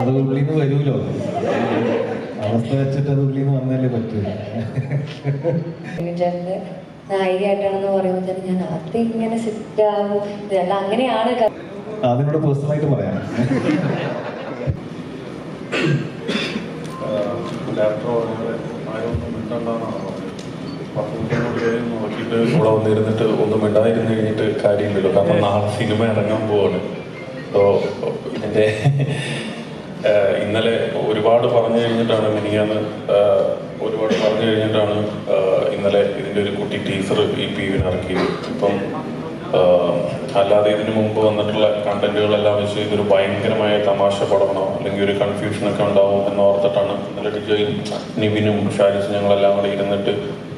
അത് ഉള്ളിൽ നിന്ന് വരൂലോ അവസ്ഥ വെച്ചിട്ട് അത് ഉള്ളിൽ നിന്ന് വന്നാലേ പറ്റൂ നായികയായിട്ടാണെന്ന് പറയുമ്പോൾ തന്നെ ഞാൻ ഇങ്ങനെ സെറ്റ് ആവും. ഇതല്ല അങ്ങനെയാണ് അതിനോട് പേഴ്സണലായിട്ട് പറയാം. നോക്കിയിട്ട് ഇവിടെ വന്നിരുന്നിട്ട് ഒന്നും മിണ്ടാതിരുന്ന് കഴിഞ്ഞിട്ട് കാര്യമില്ലല്ലോ. കാരണം നാളെ സിനിമ ഇറങ്ങാൻ പോവാണ്. അപ്പോൾ ഇതിന്റെ ആഹ് ഇന്നലെ ഒരുപാട് പറഞ്ഞു കഴിഞ്ഞിട്ടാണ് മിനിയാന്ന് ഒരുപാട് പറഞ്ഞു കഴിഞ്ഞിട്ടാണ് ഇന്നലെ ഇതിന്റെ ഒരു കുട്ടി ടീസർ ഈ പി വിന് ഇറക്കിയത്. ഇപ്പം അല്ലാതെ ഇതിനു മുമ്പ് വന്നിട്ടുള്ള കണ്ടന്റുകളെല്ലാം വെച്ച് ഇതൊരു ഭയങ്കരമായ തമാശ പടമാണോ? അല്ലെങ്കിൽ ഒരു കൺഫ്യൂഷനൊക്കെ ഉണ്ടാവും എന്ന് ഓർത്തിട്ടാണ് ഇന്നലെ ഡിജോയും നിവിനും ഷാരിസും ഞങ്ങളെല്ലാം കൂടെ ഇരുന്നിട്ട്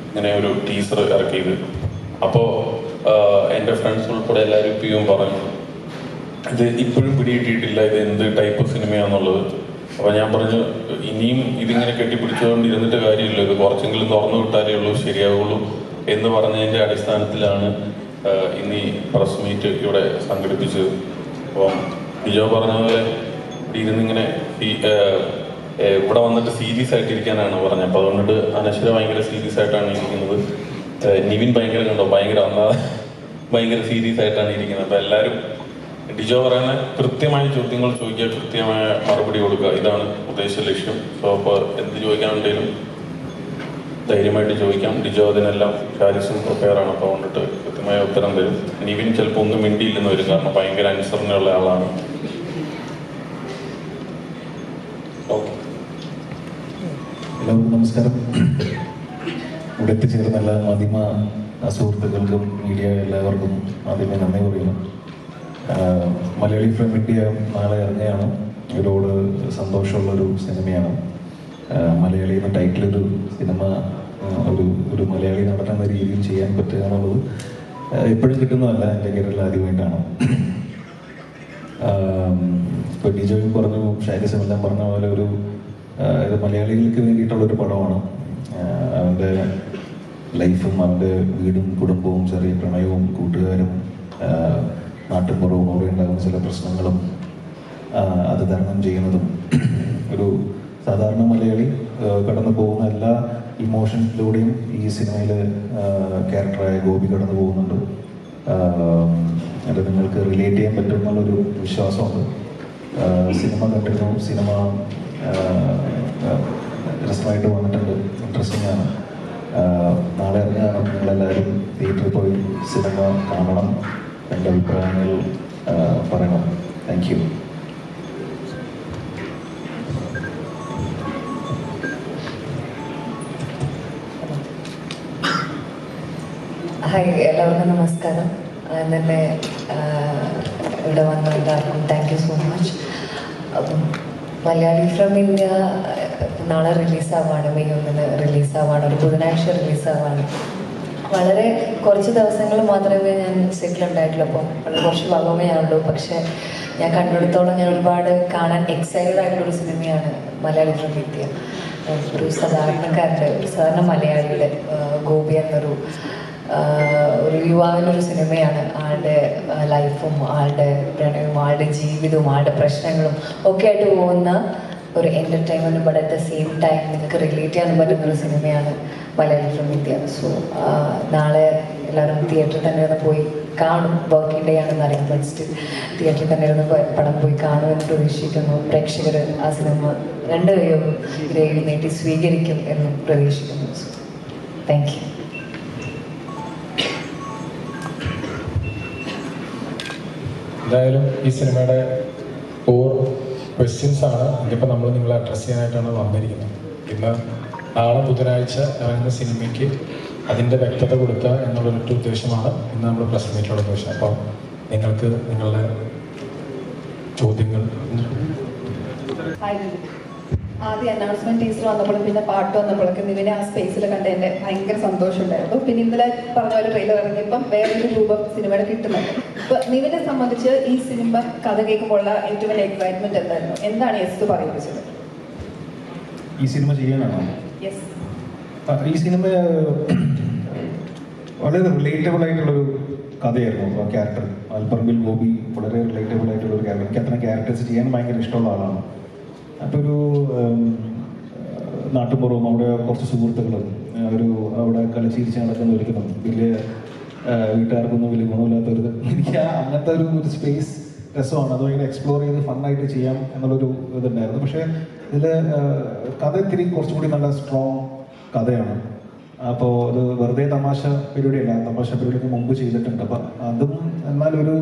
ഇങ്ങനെ ഒരു ടീസർ ഇറക്കിയത്. അപ്പോൾ എന്റെ ഫ്രണ്ട്സ് ഉൾപ്പെടെ എല്ലാവരും പിയും പറഞ്ഞു ഇത് ഇപ്പോഴും പിടികിട്ടിയിട്ടില്ല. ഇത് എന്ത് ടൈപ്പ് സിനിമയാണെന്നുള്ളത് അപ്പൊ ഞാൻ പറഞ്ഞു ഇനിയും ഇതിങ്ങനെ കെട്ടിപ്പിടിച്ചുകൊണ്ട് ഇരുന്നിട്ട് കാര്യമില്ല. ഇത് കുറച്ചെങ്കിലും തുറന്നു വിട്ടാലേ ഉള്ളൂ ശരിയാവുള്ളൂ എന്ന് പറഞ്ഞതിന്റെ അടിസ്ഥാനത്തിലാണ് ഇനി പ്രസ് മീറ്റ് ഇവിടെ സംഘടിപ്പിച്ചത്. അപ്പം ബിജോ പറഞ്ഞ പോലെ ഇരുന്നിങ്ങനെ ഇവിടെ വന്നിട്ട് സീരിയസ് ആയിട്ടിരിക്കാനാണ് പറഞ്ഞത്. അപ്പൊ അതുകൊണ്ട് അനശ്വര ഭയങ്കര സീരിയസ് ആയിട്ടാണ് ഇരിക്കുന്നത്. നിവിൻ ഭയങ്കര കണ്ടോ? ഭയങ്കര ഭയങ്കര സീരിയസ് ആയിട്ടാണ് ഇരിക്കുന്നത്. അപ്പൊ എല്ലാവരും ഡിജോ പറയുന്ന കൃത്യമായ ചോദ്യങ്ങൾ ചോദിക്കുക കൃത്യമായ മറുപടി കൊടുക്കുക. ഇതാണ് ഉദ്ദേശ ലക്ഷ്യം. സോ അപ്പോൾ എന്ത് ചോദിക്കാനുണ്ടെങ്കിലും ധൈര്യമായിട്ട് ചോദിക്കാം. ഡിജോ അതിനെല്ലാം ഷാരിസും പ്രിപ്പയർ ആണ്. അപ്പോൾ കൊണ്ടിട്ട് കൃത്യമായ ഉത്തരം തരും. നിവിൻ ചിലപ്പോൾ ഒന്നും മിണ്ടിയില്ലെന്ന് വരും. കാരണം ഭയങ്കര അനുസരണയുള്ള ആളാണ്. എല്ലാവർക്കും നമസ്കാരം. ഇവിടെ എത്തിച്ചേർന്ന എല്ലാ മാധ്യമ സുഹൃത്തുക്കൾക്കും മീഡിയ എല്ലാവർക്കും ആദ്യമേ നന്ദി പറയുന്നു. മലയാളി ഫിലിം ഇന്ത്യ നാളെ ഇറങ്ങുകയാണ്. ഒരുപാട് സന്തോഷമുള്ളൊരു സിനിമയാണ്. മലയാളി എന്ന ടൈറ്റിലൊരു സിനിമ ഒരു ഒരു മലയാളി നടൻ എന്ന രീതിയിൽ ചെയ്യാൻ പറ്റുക എന്നുള്ളത് എപ്പോഴും കിട്ടുന്നതല്ല എന്റെ കേരളത്തിൽ ആദ്യമായിട്ടാണ്. ഇപ്പോൾ ഡിജോയും പറഞ്ഞു ഷാരിസും എല്ലാം പറഞ്ഞ പോലെ ഒരു ഇത് മലയാളികൾക്ക് വേണ്ടിയിട്ടുള്ള ഒരു പടമാണ്. അവന്റെ ലൈഫും അവന്റെ വീടും കുടുംബവും ചെറിയ പ്രണയവും കൂട്ടുകാരും ആഹ് നാട്ടുമ്പുറവും അവിടെ ഉണ്ടാകുന്ന ചില പ്രശ്നങ്ങളും അത് തരണം ചെയ്യുന്നതും ഒരു സാധാരണ മലയാളി കടന്നു പോകുന്ന എല്ലാ ഇമോഷൻസിലൂടെയും ഈ സിനിമയിൽ ക്യാരക്ടറായ ഗോപി കടന്നു പോകുന്നുണ്ട്. അത് നിങ്ങൾക്ക് റിലേറ്റ് ചെയ്യാൻ പറ്റും എന്നുള്ളൊരു വിശ്വാസമുണ്ട് സിനിമ കണ്ടിരുന്നു സിനിമ രസമായിട്ട് വന്നിട്ടുണ്ട്. ഇൻട്രസ്റ്റിംഗ് ആണ്. നാളെ ഇറങ്ങിയാണ് നിങ്ങളെല്ലാവരും തിയേറ്ററിൽ പോയി സിനിമ കാണണം. എന്റെ അഭിപ്രായങ്ങൾ പറയണം. താങ്ക് യു ഹായ് എല്ലാവർക്കും നമസ്കാരം. എന്നെ ഇവിടെ വന്ന എല്ലാവർക്കും thank you so much Malayali from India നാളെ റിലീസാവാണ് മെയ് ഒന്നിന് റിലീസാവാണ് ഒരു ബുധനാഴ്ച റിലീസാവാണ് വളരെ കുറച്ച് ദിവസങ്ങൾ മാത്രമേ ഞാൻ സെറ്റിലുണ്ടായിട്ടുള്ളൂ. അപ്പം വളരെ കുറച്ച് ഭാഗമേ പക്ഷേ ഞാൻ കണ്ടെടുത്തോളം ഞാൻ ഒരുപാട് കാണാൻ എക്സൈറ്റഡ് ആയിട്ടുള്ള ഒരു സിനിമയാണ് മലയാളത്തിൽ ഇന്ത്യ ഒരു സാധാരണക്കാരുടെ ഒരു സാധാരണ മലയാളിയുടെ ഗോപി എന്നൊരു ഒരു യുവാവിനൊരു സിനിമയാണ് ആളുടെ ലൈഫും ആളുടെ പ്രണയവും ആളുടെ ജീവിതവും ആളുടെ പ്രശ്നങ്ങളും ഒക്കെ ആയിട്ട് പോകുന്ന ഒരു entertainment but at the same time നിങ്ങൾക്ക് റിലേറ്റ് ചെയ്യാൻ പറ്റുന്ന ഒരു സിനിമയാണ് മലയാളി ഫ്രം ഇന്ത്യ. സോ നാളെ എല്ലാവരും തിയേറ്ററിൽ തന്നെ ഒന്ന് പോയി കാണും. വർക്കിംഗ് ഡേ ആണെന്ന് അറിയാം. ബട്ട് സ്റ്റിൽ തിയേറ്ററിൽ തന്നെ ഇരുന്ന് പടം പോയി കാണുമെന്ന് പ്രതീക്ഷിക്കുന്നു. പ്രേക്ഷകർ ആ സിനിമ രണ്ട് കൈയും നീട്ടി സ്വീകരിക്കും എന്ന് പ്രതീക്ഷിക്കുന്നു. സോ താങ്ക് യു എന്തായാലും ഈ സിനിമയുടെ ഫോർ ക്വസ്റ്റ്യൻസ് ആണ്. ഇതിപ്പോൾ നമ്മൾ നിങ്ങളെ അഡ്രസ്സ് ചെയ്യാനായിട്ടാണ് വന്നിരിക്കുന്നത്. ഇന്ന് നാളെ ബുധനാഴ്ച ഇറങ്ങുന്ന സിനിമയ്ക്ക് അതിന്റെ വ്യക്തത കൊടുക്കുക എന്നുള്ളൊരു ഉദ്ദേശമാണ്. ഇന്ന് നമ്മൾ പ്രസ് മീറ്റിലുള്ള ഉദ്ദേശം അപ്പോൾ നിങ്ങൾക്ക് നിങ്ങളുടെ ചോദ്യങ്ങൾ ആദ്യം അനൗൺസ്മെന്റ് ടീച്ചർ വന്നപ്പോഴും പിന്നെ പാട്ട് വന്നപ്പോഴൊക്കെ നിവിനെ ആ സ്പേസിൽ കണ്ട എന്റെ ഭയങ്കര സന്തോഷമുണ്ടായിരുന്നു. പിന്നെ ഇന്നലെ പറഞ്ഞ ഒരു ട്രെയിലർ ഇറങ്ങിയപ്പോൾ വേറൊരു രൂപം സിനിമയുടെ കിട്ടുന്നുണ്ട്. ഇപ്പൊ നിവിനെ സംബന്ധിച്ച് ഈ സിനിമ കഥ കേൾക്കുമ്പോഴുള്ള ഏറ്റവും വലിയ എക്സൈറ്റ്മെന്റ് എന്തായിരുന്നു? എന്താണ് യെസ് പറയിപ്പിച്ചത്? ഈ സിനിമ ചെയ്യാനാണോ ഈ സിനിമ വളരെ റിലേറ്റബിൾ ആയിട്ടുള്ളൊരു കഥയായിരുന്നു. ആ ക്യാരക്ടർ ആൽപ്പറമ്പിൽ ഗോപി വളരെ റിലേറ്റബിൾ ആയിട്ടുള്ള ഒരു ക്യാരക്ടർ എനിക്ക് അത്ര ക്യാരക്ടേഴ്സ് ചെയ്യാൻ ഭയങ്കര ഇഷ്ടമുള്ള ആളാണ്. നാട്ടുപുറവും അവിടെ കുറച്ച് സുഹൃത്തുക്കളും ഒരു അവിടെ കളിച്ചിരിച്ച് നടക്കുന്ന ഒരിക്കലും വലിയ വീട്ടുകാർക്കൊന്നും വലിയ ഗുണമില്ലാത്തൊരു എനിക്ക് അങ്ങനത്തെ ഒരു ഒരു സ്പേസ് രസമാണ്. അത് ഭയങ്കര എക്സ്പ്ലോർ ചെയ്ത് ഫണ്ണായിട്ട് ചെയ്യാം എന്നുള്ളൊരു ഇതുണ്ടായിരുന്നു. പക്ഷേ ഇതിൽ കഥ ഇത്തിരി കുറച്ചും കൂടി നല്ല സ്ട്രോങ് കഥയാണ്. അപ്പോൾ അത് വെറുതെ തമാശ പരിപാടിയല്ല. തമാശ പരിപാടിക്ക് മുമ്പ് ചെയ്തിട്ടുണ്ട്. അപ്പം അതും എന്നാലൊരു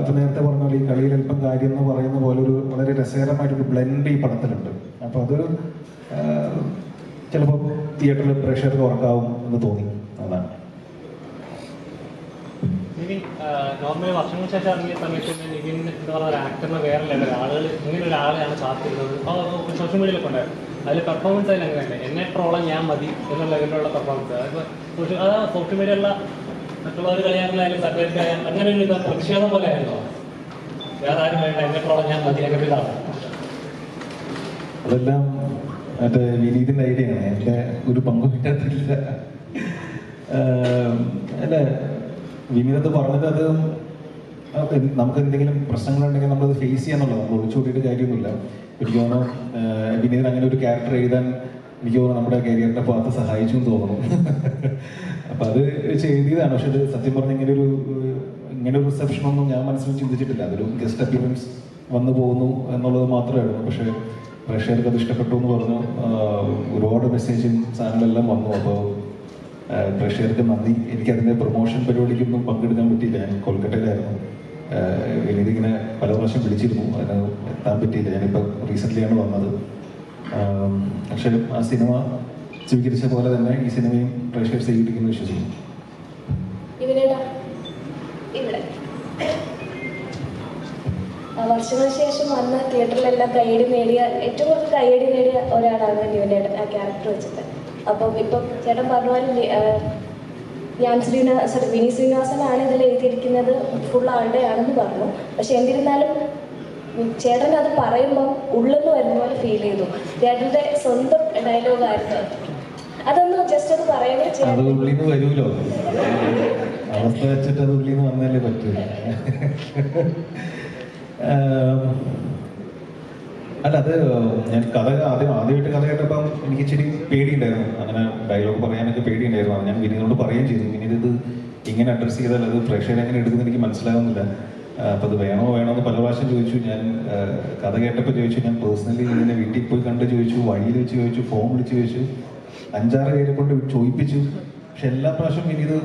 ഇപ്പം നേരത്തെ പറഞ്ഞ പോലെ ഈ കളിയിൽ അല്പം കാര്യം എന്ന് പറയുന്ന പോലെ ഒരു വളരെ രസകരമായിട്ടൊരു ബ്ലെൻഡ് ഈ പടത്തിലുണ്ട്. അപ്പോൾ അത് ചിലപ്പോൾ തിയേറ്ററിൽ പ്രേക്ഷകർക്ക് ഉറക്കാവും എന്ന് തോന്നി. അതാണ്. നോർമലി വർഷങ്ങൾക്ക് ശേഷം സമയത്ത് നിവിൻ എന്ന് പറഞ്ഞ ഒരു വേറെ ലെവൽ ആളുകൾ ഇങ്ങനെ ഒരാളെയാണ് കാത്തിരുന്നത് അപ്പോൾ സോഷ്യൽ മീഡിയയിലൊക്കെ ഉണ്ടായിരുന്നു. അതിൽ പെർഫോമൻസ് അതിൽ അങ്ങനെയല്ല എന്നെ ട്രോളം ഞാൻ മതി എന്നുള്ള ലെവലിലുള്ള പെർഫോമൻസ് സോഷ്യൽ അത് സോഷ്യൽ മീഡിയയിലുള്ള മറ്റുള്ളവർ അങ്ങനെ ഒരു ഇതാണ് പ്രതിഷേധം പോലെ ആയിരുന്നോ. വേറെ ആരും വേണ്ട എന്നെ ട്രോളം ഞാൻ മതി അങ്ങനെ ഇതാണ് അതെല്ലാം മറ്റേ വിനീതിന്റെ ഐഡിയ ആണ്. എന്റെ ഒരു പങ്കും അല്ല വിനീതത്ത് പറഞ്ഞിട്ട് അത് നമുക്ക് എന്തെങ്കിലും പ്രശ്നങ്ങളുണ്ടെങ്കിൽ അത് ഫേസ് ചെയ്യാന്നുള്ളത് നമ്മൾ ഒളിച്ചോടിയിട്ട് കാര്യമൊന്നുമില്ല. എനിക്ക് തോന്നുന്നു വിനീതൻ അങ്ങനെ ഒരു ക്യാരക്ടർ എഴുതാൻ എനിക്ക് തോന്നുന്നു നമ്മുടെ കരിയറിന്റെ ഭാഗത്ത് സഹായിച്ചു എന്ന് തോന്നുന്നു. അപ്പൊ അത് ചെയ്തതാണ്. പക്ഷെ സത്യം പറഞ്ഞ ഇങ്ങനെ ഒരു ഇങ്ങനെ ഒരു റിസപ്ഷൻ ഒന്നും ഞാൻ മനസ്സിൽ ചിന്തിച്ചിട്ടില്ല. അതൊരു ഗസ്റ്റ് അപ്പിയറൻസ് വന്നു പോകുന്നു എന്നുള്ളത് മാത്രമായിരുന്നു പക്ഷേ പ്രേക്ഷകർക്ക് അത് ഇഷ്ടപ്പെട്ടു എന്ന് പറഞ്ഞു. ഒരുപാട് മെസ്സേജും സാധനങ്ങളെല്ലാം വന്നു. അപ്പോൾ പ്രേക്ഷകർക്ക് നന്ദി. എനിക്കതിന്റെ പ്രൊമോഷൻ പരിപാടിക്കൊന്നും പങ്കെടുക്കാൻ പറ്റിയില്ല. ഞാൻ കൊൽക്കത്തയിലായിരുന്നു എനിക്കിങ്ങനെ പല പ്രാവശ്യം വിളിച്ചിരുന്നു. അതിന് എത്താൻ പറ്റിയില്ല. ഞാനിപ്പോൾ റീസെന്റ്ലിയാണ് വന്നത്. പക്ഷേ ആ സിനിമ സ്വീകരിച്ച പോലെ തന്നെ ഈ സിനിമയും പ്രേക്ഷകർ സ്വീകരിക്കുന്നു വിശ്വസിക്കുന്നു. വർഷങ്ങൾ ശേഷം വന്ന തിയേറ്ററിലെല്ലാം കൈയടി നേടിയ ഏറ്റവും കൂടുതൽ കൈയടി നേടിയ ഒരാളാണ് നിവിനേട്ടൻ ആ ക്യാരക്ടർ വെച്ചിട്ട്. അപ്പം ഇപ്പം ചേട്ടൻ പറഞ്ഞ പോലെ ഞാൻ ശ്രീനിവാസ സോറി വിനി ശ്രീനിവാസനാണ് ഇതിൽ എഴുതിയിരിക്കുന്നത് ഫുൾ ആളുടെയാണെന്ന് പറഞ്ഞു. പക്ഷെ എന്നിരുന്നാലും ചേട്ടൻ അത് പറയുമ്പോൾ ഉള്ളെന്ന് വരുന്ന പോലെ ഫീൽ ചെയ്തു. ചേട്ടന്റെ സ്വന്തം ഡയലോഗായിരുന്നു അതൊന്ന് ജസ്റ്റ് ഒന്ന് പറയാൻ അത് വരുമല്ലോ. അവസ്ഥ വെച്ചിട്ട് അത് ഉള്ളിൽ നിന്ന് വന്നാലേ പറ്റൂ അല്ല അത് ഞാൻ കഥ ആദ്യം ആദ്യമായിട്ട് കഥ കേട്ടപ്പം എനിക്ക് ഇച്ചിരി പേടിയുണ്ടായിരുന്നു. അങ്ങനെ ഡയലോഗ് പറയാനൊക്കെ പേടിയുണ്ടായിരുന്നു. ഞാൻ വിനീതോട് പറയുകയും ചെയ്തു. വിനീത് ഇത് ഇങ്ങനെ അഡ്രസ്സ് ചെയ്താൽ അത് പ്രേക്ഷകർ എങ്ങനെ എടുക്കുന്നത് എനിക്ക് മനസ്സിലാവുന്നില്ല. അപ്പോൾ അപ്പൊ അത് വേണോ വേണോ എന്ന് പല പ്രാവശ്യം ചോദിച്ചു. ഞാൻ കഥ കേട്ടപ്പോൾ ചോദിച്ചു. ഞാൻ പേഴ്സണലി ഇതിനെ വീട്ടിൽ പോയി കണ്ട് ചോദിച്ചു. വഴിയിൽ വെച്ച് ചോദിച്ചു. ഫോൺ വിളിച്ച് ചോദിച്ചു. അഞ്ചാറ് പേരെ കൊണ്ട് ചോദിപ്പിച്ചു. പക്ഷെ എല്ലാ പ്രാവശ്യം വിനീത്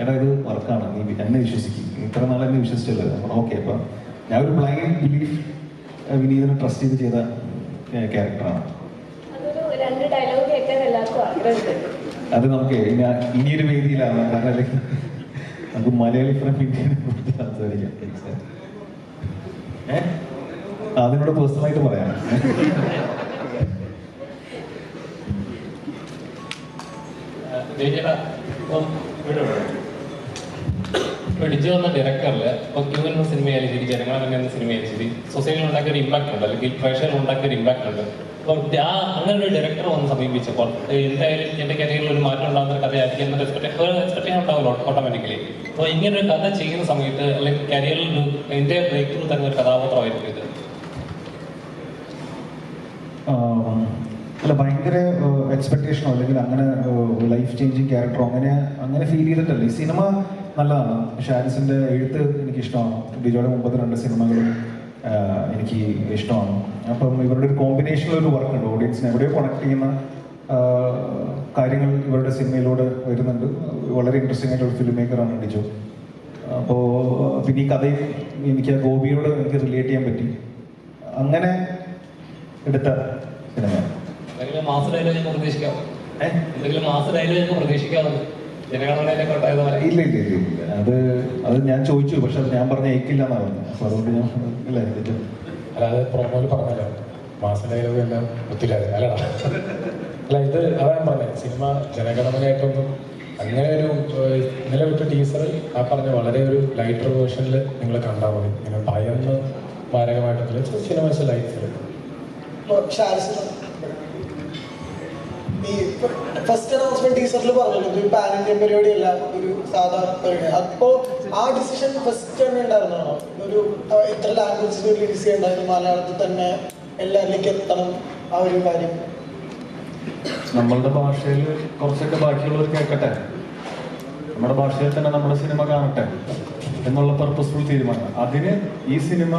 എടാ ഇത് വർക്കാണ് നീ എന്നെ വിശ്വസിക്കും. ഇത്ര നാളെ എന്നെ വിശ്വസിച്ചല്ലോ? ഓക്കെ അപ്പം ഞാൻ ഒരു ബ്ലൈൻഡ് ബിലീഫ് വിനീതിനെ ട്രസ്റ്റ് ചെയ്ത് ചെയ്ത ക്യാരക്ടറാണ് അത് നമുക്ക് ഇനി ഇനിയൊരു വേദിയിലാണ്. കാരണം അല്ലെങ്കിൽ നമുക്ക് മലയാളി ഫ്രം ഇന്ത്യനെ കുറിച്ച് സംസാരിക്കാം. അതിനോട് പേഴ്സണലായിട്ട് പറയാം. ഇപ്പം ഇവിടെ ഡിജി വന്ന ഡയറക്ടറിൽ ഇപ്പോൾ ക്യൂ എന്ന സിനിമയായാലും ശരി ജനങ്ങളെ തന്നെ എന്ന സിനിമയായാലും ശരി സൊസൈറ്റിയിൽ ഉണ്ടാക്കിയ ഒരു ഇമ്പാക്ട് ഉണ്ട്. അല്ലെങ്കിൽ പ്രേക്ഷകരിൽ ഉണ്ടാക്കിയ ഒരു ഇമ്പാക്ട് ഉണ്ട്. അപ്പോൾ ആ അങ്ങനെ ഒരു ഡയറക്ടർ വന്ന് സമീപിച്ചപ്പോൾ എന്തായാലും എന്റെ കരിയറിൽ ഒരു മാറ്റം ഉണ്ടാകുന്ന കഥയായിരിക്കും എക്സ്പെക്ടേഷൻ ഉണ്ടാവുമല്ലോ ഓട്ടോമാറ്റിക്കലി അപ്പോൾ ഇങ്ങനെ ഒരു കഥ ചെയ്യുന്ന സമയത്ത് അല്ലെങ്കിൽ കരിയറിൽ ഒരു എന്റെ ബ്രേക്ക് ത്രൂ തരുന്ന ഒരു കഥാപാത്രമായിരിക്കും ഇത്. അല്ല ഭയങ്കര എക്സ്പെക്ടേഷനോ അല്ലെങ്കിൽ അങ്ങനെ ലൈഫ് ചേഞ്ചിങ് ക്യാരക്ടറോ അങ്ങനെ അങ്ങനെ ഫീൽ ചെയ്തിട്ടല്ല? ഈ സിനിമ നല്ലതാണ്. ഷാരിസിന്റെ എഴുത്ത് എനിക്ക് ഇഷ്ടമാണ് ബിജോയുടെ മുമ്പത്തെ രണ്ട് സിനിമകളും എനിക്ക് ഇഷ്ടമാണ്. അപ്പം ഇവരുടെ ഒരു കോമ്പിനേഷൻ ഒരു വർക്ക് ഉണ്ട്. ഓഡിയൻസിനെ എവിടെയോ കണക്ട് ചെയ്യുന്ന കാര്യങ്ങൾ ഇവരുടെ സിനിമയിലൂടെ വരുന്നുണ്ട്. വളരെ ഇൻട്രസ്റ്റിംഗ് ആയിട്ടുള്ള ഫിലിം മേക്കറാണ് ഡിജോ അപ്പോൾ പിന്നെ ഈ കഥയും എനിക്ക് ആ ഗോപിയോട് എനിക്ക് റിലേറ്റ് ചെയ്യാൻ പറ്റി. അങ്ങനെ എടുത്ത സിനിമ പ്രതീക്ഷിക്കാമോ എന്തെങ്കിലും മാസ് ഡയലോഗ് ഞങ്ങൾ ഇല്ല ഇല്ല ഇല്ല ഇല്ല. അത് അത് ഞാൻ ചോദിച്ചു പക്ഷെ ഞാൻ പറഞ്ഞ ഏക്കില്ല എന്നാ പറഞ്ഞു അപ്പൊ അതുകൊണ്ട് ഞാൻ ഇല്ല അല്ലാതെ പ്രൊമോയിൽ പറഞ്ഞല്ലോ. മാസ ഡയലോഗ് എല്ലാം അല്ലടാ അല്ല? ഇത് അതാണ് പറഞ്ഞത് സിനിമ ജനഗണമനയായിട്ടൊന്നും അങ്ങനെ ഒരു ഇന്നലെ വിട്ട ടീസർ ആ പറഞ്ഞ വളരെ ഒരു ലൈറ്റർ വേർഷനിൽ നിങ്ങൾ കണ്ടാൽ മതി. ഇങ്ങനെ ഭയന്ന് സിനിമ ലൈഫ് ഷാരിസിന് ഈ ഫസ്റ്റ് അനൗൺസ്മെന്റ് ടീച്ചറിൽ പറഞ്ഞിട്ടുണ്ട് ഇത് പാൻ ഇന്ത്യൻ പരിപാടിയല്ല ഒരു സാധാരണ പരിപാടി. അപ്പോ ആ ഡിസിഷൻ ഫസ്റ്റ് തന്നെ ഉണ്ടായിരുന്നോ? ഒരു എത്ര ലാംഗ്വേജസ് റിലീസ് ചെയ്യണ്ടായിരുന്നു? മലയാളത്തിൽ തന്നെ എല്ലാവരിലേക്ക് എത്തണം ആ ഒരു കാര്യം. നമ്മളുടെ ഭാഷയിൽ കുറച്ചൊക്കെ ബാക്കിയുള്ളവർ കേൾക്കട്ടെ? നമ്മുടെ ഭാഷയിൽ തന്നെ നമ്മുടെ സിനിമ കാണട്ടെ എന്നുള്ള പർപ്പസ്ഫുൾ തീരുമാനം. അതിന് ഈ സിനിമ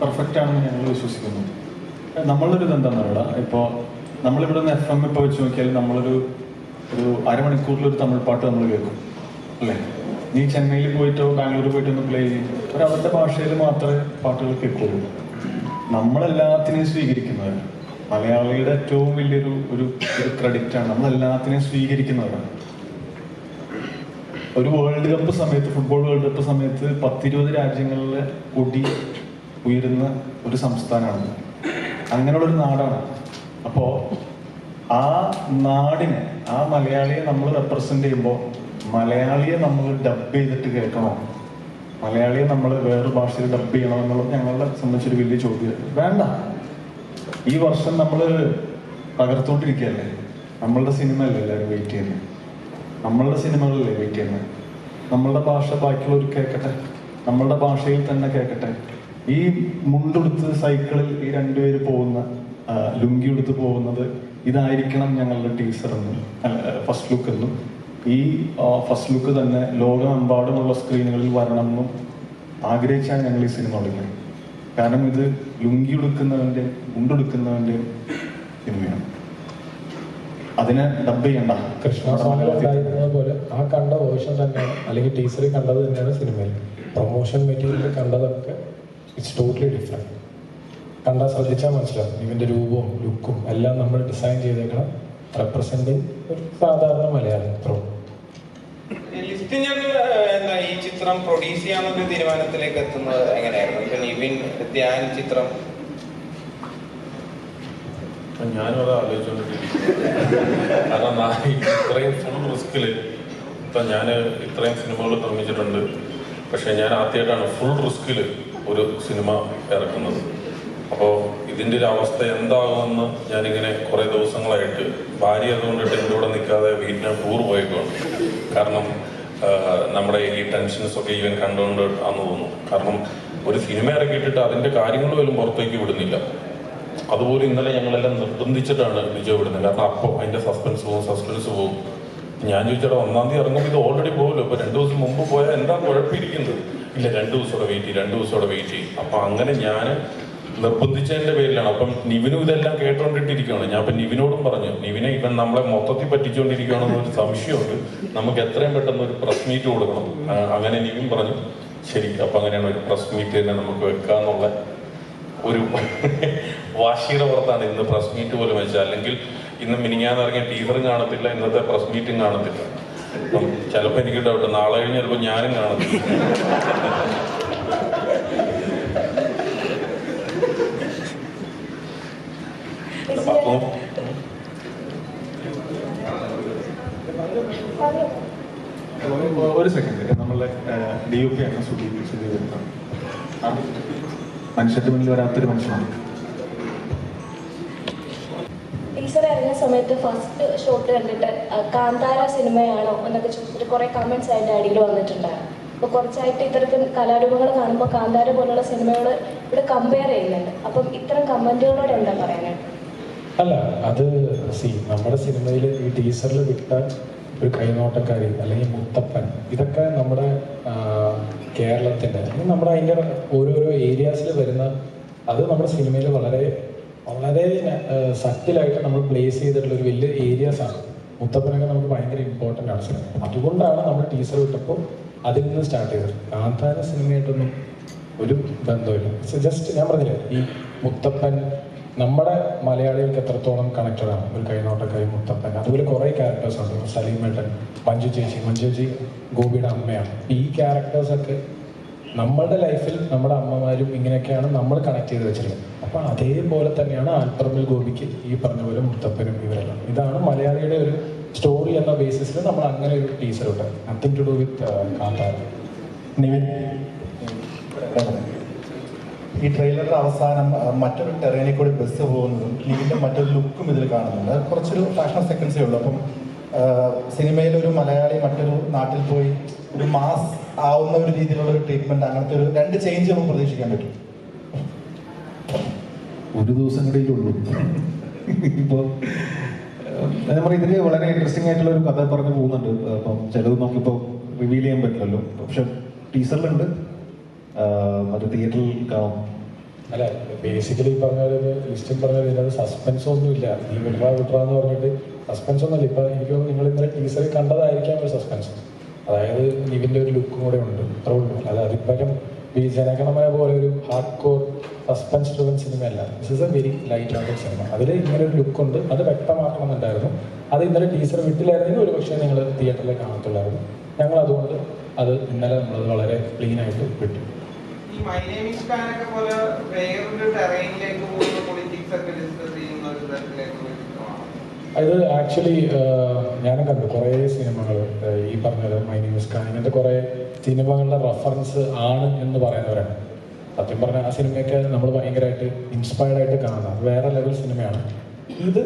പെർഫെക്റ്റ് ആണെന്ന് ഞങ്ങൾ വിശ്വസിക്കുന്നു. നമ്മളൊരു എന്താണെന്ന് പറയുക ഇപ്പോൾ നമ്മളിവിടെ നിന്ന് എഫ് എം ഇപ്പോൾ വെച്ച് നോക്കിയാൽ നമ്മളൊരു ഒരു അരമണിക്കൂറിൽ ഒരു തമിഴ് പാട്ട് നമ്മൾ കേൾക്കും അല്ലേ? നീ ചെന്നൈയിൽ പോയിട്ടോ ബാംഗ്ലൂർ പോയിട്ടോ ഒന്ന് പ്ലേ ചെയ്യും. അവർ അവരുടെ ഭാഷയിൽ മാത്രമേ പാട്ടുകൾ കേൾക്കുള്ളൂ. നമ്മളെല്ലാത്തിനെയും സ്വീകരിക്കുന്നത് മലയാളിയുടെ ഏറ്റവും വലിയൊരു ഒരു ഒരു ക്രെഡിറ്റ് ആണ് നമ്മളെല്ലാത്തിനെയും സ്വീകരിക്കുന്നവരാണ് ഒരു വേൾഡ് കപ്പ് സമയത്ത് ഫുട്ബോൾ വേൾഡ് കപ്പ് സമയത്ത് പത്തിരുപത് രാജ്യങ്ങളിലെ കൊടി ഉയരുന്ന ഒരു സംസ്ഥാനമാണ്. അങ്ങനെയുള്ള ഒരു നാടാണ്. അപ്പോ ആ നാടിനെ ആ മലയാളിയെ നമ്മൾ റെപ്രസെന്റ് ചെയ്യുമ്പോൾ മലയാളിയെ നമ്മൾ ഡബ് ചെയ്തിട്ട് കേൾക്കണോ? മലയാളിയെ നമ്മൾ വേറൊരു ഭാഷയിൽ ഡബ് ചെയ്യണോ എന്നുള്ളത് ഞങ്ങളെ സംബന്ധിച്ചൊരു വലിയ ചോദ്യം. വേണ്ട. ഈ വർഷം നമ്മൾ പകർത്തോണ്ടിരിക്കുകയല്ലേ നമ്മളുടെ സിനിമ അല്ലേ എല്ലാവരും വെയിറ്റ് ചെയ്യുന്നത് നമ്മളുടെ സിനിമകളല്ലേ വെയിറ്റ് ചെയ്യുന്നത് നമ്മളുടെ ഭാഷ ബാക്കിയുള്ളവർ കേൾക്കട്ടെ? നമ്മളുടെ ഭാഷയിൽ തന്നെ കേൾക്കട്ടെ? ഈ മുണ്ടെടുത്ത് സൈക്കിളിൽ ഈ രണ്ടുപേര് പോകുന്ന ലുങ്കി എടുത്ത് പോകുന്നത് ഇതായിരിക്കണം ഞങ്ങളുടെ ടീസർ എന്നും ഫസ്റ്റ് ലുക്ക് എന്നും. ഈ ഫസ്റ്റ് ലുക്ക് തന്നെ ലോകമെമ്പാടുമുള്ള സ്ക്രീനുകളിൽ വരണം എന്നും ആഗ്രഹിച്ചാണ് ഞങ്ങൾ ഈ സിനിമ തുടങ്ങിയത് കാരണം ഇത് ലുങ്കി എടുക്കുന്നവന്റെ ഉണ്ടെടുക്കുന്നവന്റെ സിനിമയാണ് അതിനെ ഡബ് ചെയ്യണ്ട. പോലെ ആ കണ്ട വേർഷൻ തന്നെയാണ് അല്ലെങ്കിൽ ടീച്ചറിൽ കണ്ടത് തന്നെയാണ് സിനിമയിൽ പ്രൊമോഷൻ മെറ്റീരിയൽ കണ്ടതൊക്കെ ഇറ്റ്സ് ടോട്ടലി ഡിഫറെന്റ് കണ്ടാൽ ശ്രദ്ധിച്ചാൽ മനസ്സിലാവും. ഇവന്റെ രൂപവും ലുക്കും എല്ലാം നമ്മൾ ഡിസൈൻ ചെയ്തേക്കണം. റെപ്രസെന്റിങ് ഒരു സാധാരണ മലയാളം. ഇത്രയും എന്താ ഈ ചിത്രം പ്രൊഡ്യൂസ് ചെയ്യാനുള്ള തീരുമാനത്തിലേക്ക് എത്തുന്നത് എങ്ങനെയായിരുന്നു? ഇപ്പൊ നിവിൻ ധ്യാൻ ചിത്രം. അപ്പൊ ഞാനും അത് ആലോചിച്ചുകൊണ്ടിരിക്കുന്നു കാരണം നാ- ഇത്രയും ഫുൾ റിസ്കിൽ ഇപ്പൊ ഞാൻ ഇത്രയും സിനിമകൾ നിർമ്മിച്ചിട്ടുണ്ട്. പക്ഷെ ഞാൻ ആദ്യമായിട്ടാണ് ഫുൾ റിസ്കിൽ ഒരു സിനിമ ഇറക്കുന്നത്. അപ്പോൾ ഇതിന്റെ ഒരു അവസ്ഥ എന്താകുമെന്ന് ഞാനിങ്ങനെ കുറേ ദിവസങ്ങളായിട്ട് ഭാര്യ അതുകൊണ്ടിട്ട് എന്റെ കൂടെ നിൽക്കാതെ വീട്ടിന് ടൂർ പോയിക്കൊണ്ട് കാരണം നമ്മുടെ ഈ ടെൻഷൻസ് ഒക്കെ ഇവൻ കണ്ടുകൊണ്ട് ആണെന്ന് തോന്നുന്നു. കാരണം ഒരു സിനിമ ഇറക്കിയിട്ടിട്ട് അതിന്റെ കാര്യങ്ങൾ പോലും പുറത്തേക്ക് വിടുന്നില്ല. അതുപോലെ ഇന്നലെ ഞങ്ങളെല്ലാം നിർബന്ധിച്ചിട്ടാണ് വിജയ് വിടുന്നത്. കാരണം അപ്പോൾ അതിന്റെ സസ്പെൻസ് പോകും സസ്പെൻസ് പോകും ഞാൻ ചോദിച്ചാൽ ഒന്നാം തീയതി ഇറങ്ങുമ്പോൾ ഇത് ഓൾറെഡി പോകുമല്ലോ അപ്പോൾ രണ്ട് ദിവസം മുമ്പ് പോയാൽ എന്താ കുഴപ്പമിരിക്കുന്നത്? ഇല്ല രണ്ട് ദിവസം വെയിറ്റ് ചെയ്യും രണ്ടു ദിവസം വെയിറ്റ് ചെയ്യും. അപ്പൊ അങ്ങനെ ഞാൻ നിർബന്ധിച്ചതിന്റെ പേരിലാണ്. അപ്പം നിവിനും ഇതെല്ലാം കേട്ടോണ്ടിട്ടിരിക്കുകയാണ്. ഞാൻ അപ്പൊ നിവിനോടും പറഞ്ഞു നിവിനെ ഇപ്പൊ നമ്മളെ മൊത്തത്തിൽ പറ്റിച്ചുകൊണ്ടിരിക്കുകയാണെന്ന് ഒരു സംശയമുണ്ട്. നമുക്ക് എത്രയും പെട്ടെന്ന് ഒരു പ്രസ് മീറ്റ് കൊടുക്കണം. അങ്ങനെ നിവിൻ പറഞ്ഞു. ശരി അപ്പൊ അങ്ങനെയാണ് ഒരു പ്രസ് മീറ്റ് തന്നെ നമുക്ക് വെക്കാന്നുള്ള ഒരു വാശിയുടെ പുറത്താണ് ഇന്ന് പ്രസ് മീറ്റ് പോലും വെച്ചത്. അല്ലെങ്കിൽ ഇന്ന് മിനിങ്ങാന്നിറങ്ങിയ ടീച്ചറും കാണത്തില്ല ഇന്നത്തെ പ്രസ് മീറ്റും കാണത്തില്ല. ചിലപ്പോ എനിക്ക് ഡൗട്ട് നാളെ കഴിഞ്ഞ് ചിലപ്പോൾ ഞാനും കാണത്തില്ല അപ്പം ഒരു സെക്കൻഡ് നമ്മളെ ഡി യു പി ആണ് സുധീർ സുധീർ മനുഷ്യന്റെ മുന്നിൽ വരാത്തൊരു മനുഷ്യനാണ്. ടീച്ചർ ഇറങ്ങിയ സമയത്ത് ഫസ്റ്റ് ഷോട്ട് കണ്ടിട്ട് കാന്താര സിനിമയാണോ എന്നൊക്കെ ചോദിച്ചിട്ട് കുറെ കമന്റ്സ് ആയിട്ട് അടിയിൽ വന്നിട്ടുണ്ടായിരുന്നു അപ്പോൾ കുറച്ചായിട്ട് ഇത്തരത്തിൽ കലാരൂപങ്ങൾ കാണുമ്പോൾ കാന്താര പോലുള്ള സിനിമയോട് ഇവിടെ കമ്പയർ ചെയ്യുന്നുണ്ട്. അപ്പം ഇത്തരം കമന്റുകളോട് എന്താ പറയാനായിട്ട് അല്ല അത് സി നമ്മുടെ സിനിമയിൽ ഈ ടീസറിൽ വിട്ട ഒരു കൈനോട്ടക്കാരി അല്ലെങ്കിൽ മുത്തപ്പൻ ഇതൊക്കെ നമ്മുടെ കേരളത്തിന്റെ നമ്മുടെ അതിന്റെ ഓരോരോ ഏരിയാസിൽ വരുന്ന അത് നമ്മുടെ സിനിമയിൽ വളരെ വളരെ സറ്റിലായിട്ട് നമ്മൾ പ്ലേസ് ചെയ്തിട്ടുള്ള ഒരു വലിയ ഏരിയാസ് ആണ്. മുത്തപ്പനൊക്കെ നമുക്ക് ഭയങ്കര ഇമ്പോർട്ടന്റ് ആണ് സിനിമ അതുകൊണ്ടാണ് നമ്മൾ ടീസർ വിട്ടപ്പോൾ അതിൽ നിന്ന് സ്റ്റാർട്ട് ചെയ്തത്. കാന്താര സിനിമയായിട്ടൊന്നും ഒരു ബന്ധമില്ല ജസ്റ്റ് ഞാൻ പറഞ്ഞില്ലേ ഈ മുത്തപ്പൻ നമ്മുടെ മലയാളികൾക്ക് എത്രത്തോളം കണക്റ്റഡ് ആണ്? ഒരു കൈനോട്ടക്കാരി മുത്തപ്പൻ അതുപോലെ കുറേ ക്യാരക്ടേഴ്സ് ഉണ്ട്. സലീമേട്ടൻ മഞ്ജു ചേച്ചി. മഞ്ജു ചേച്ചി ഗോപിയുടെ അമ്മയാണ്. ഈ ക്യാരക്ടേഴ്സൊക്കെ നമ്മളുടെ ലൈഫിൽ നമ്മുടെ അമ്മമാരും ഇങ്ങനെയൊക്കെയാണ് നമ്മൾ കണക്ട് ചെയ്ത് വെച്ചിരുന്നത് അപ്പോൾ അതേപോലെ തന്നെയാണ് ആൽപ്പറമ്പിൽ ഗോപിക്ക് ഈ പറഞ്ഞ പോലെ മുത്തപ്പനും ഇവരെല്ലാം. ഇതാണ് മലയാളിയുടെ ഒരു സ്റ്റോറി എന്ന ബേസിസിൽ നമ്മൾ അങ്ങനെ ഒരു ടീച്ചർ ഉണ്ട് nothing to do with Kantharam Nivin. ഈ ട്രെയിലറിന്റെ അവസാനം മറ്റൊരു ടെറേനിൽ കൂടി ബസ് പോകുന്നതും ലീഗിന്റെ മറ്റൊരു ലുക്കും ഇതിൽ കാണുന്നുണ്ട്. കുറച്ചൊരു ഫാഷൻ സെക്കൻഡ്സേ ഉള്ളൂ. അപ്പം സിനിമയിൽ ഒരു മലയാളി മറ്റൊരു നാട്ടിൽ പോയി ഒരു മാസ് ആവുന്ന ഒരു രീതിയിലുള്ള ഒരു ട്രീറ്റ്മെന്റ് അങ്ങനത്തെ ഒരു രണ്ട് ചേഞ്ച് നമുക്ക് പ്രതീക്ഷിക്കാൻ പറ്റും. ഒരു ദിവസം കൂടെ ഉള്ളൂ ഇപ്പോൾ ഞാൻ ഇതിൽ വളരെ ഇൻട്രസ്റ്റിംഗ് ആയിട്ടുള്ള ഒരു കഥ പറഞ്ഞു പോകുന്നുണ്ട്. അപ്പം ചിലത് നമുക്കിപ്പോൾ റിവീൽ ചെയ്യാൻ പറ്റില്ലല്ലോ. പക്ഷെ ടീച്ചറിലുണ്ട് അത് തിയേറ്ററിൽ കാണും. അല്ല ബേസിക്കലി പറഞ്ഞ ലിസ്റ്റിൽ പറഞ്ഞത് ഇതിനകത്ത് സസ്പെൻസ് ഒന്നുമില്ല. ഈ വിട്ര വിട്ര എന്ന് പറഞ്ഞിട്ട് സസ്പെൻസ് ഒന്നുമില്ല. ഇപ്പൊ എനിക്ക് നിങ്ങൾ ഇന്നലെ ടീസറിൽ കണ്ടതായിരിക്കാം ഒരു സസ്പെൻസ് അതായത് ഇതിന്റെ ഒരു ലുക്കും കൂടെ ഉണ്ട്. അത്ര ഉള്ളൂ. അല്ല അതിപ്പോഴും ഈ ജനഗണമായ പോലെ ഒരു hard core suspense driven സിനിമയല്ല. This is a very light hearted cinema അതിൽ ഇങ്ങനെ ഒരു ലുക്ക് ഉണ്ട്. അത് വ്യക്തമാക്കണമെന്നുണ്ടായിരുന്നു. അത് ഇന്നലെ ടീച്ചർ വിട്ടില്ലായിരുന്നെങ്കിൽ ഒരു പക്ഷേ നിങ്ങൾ തിയേറ്ററിൽ കാണത്തുള്ളായിരുന്നു. ഞങ്ങൾ അതുകൊണ്ട് അത് ഇന്നലെ നമ്മളത് വളരെ ക്ലീൻ ആയിട്ട് വിട്ടു. ഈ മൈ നെയിം ഇസ് പാൻ ഒക്കെ പോലെ വേറൊരു ടെറൈനിലേക്ക് പോകുന്ന പൊളിറ്റിക്സ് ഒക്കെ ഡിസ്കസ് ചെയ്യുന്ന ഒരു തരത്തിലേക്ക് ഇത് ആക്ച്വലി ഞാനും കണ്ടു. കുറേ സിനിമകൾ ഈ പറഞ്ഞത് മൈ ന്യൂസ് ഖാൻ ഇങ്ങനത്തെ കുറേ സിനിമകളുടെ റെഫറൻസ് ആണ് എന്ന് പറയുന്നവരാണ്. സത്യം പറഞ്ഞാൽ ആ സിനിമയൊക്കെ നമ്മൾ ഭയങ്കരമായിട്ട് ഇൻസ്പയർഡ് ആയിട്ട് കാണുന്നത് അത് വേറെ ലെവൽ സിനിമയാണ്. ഇത്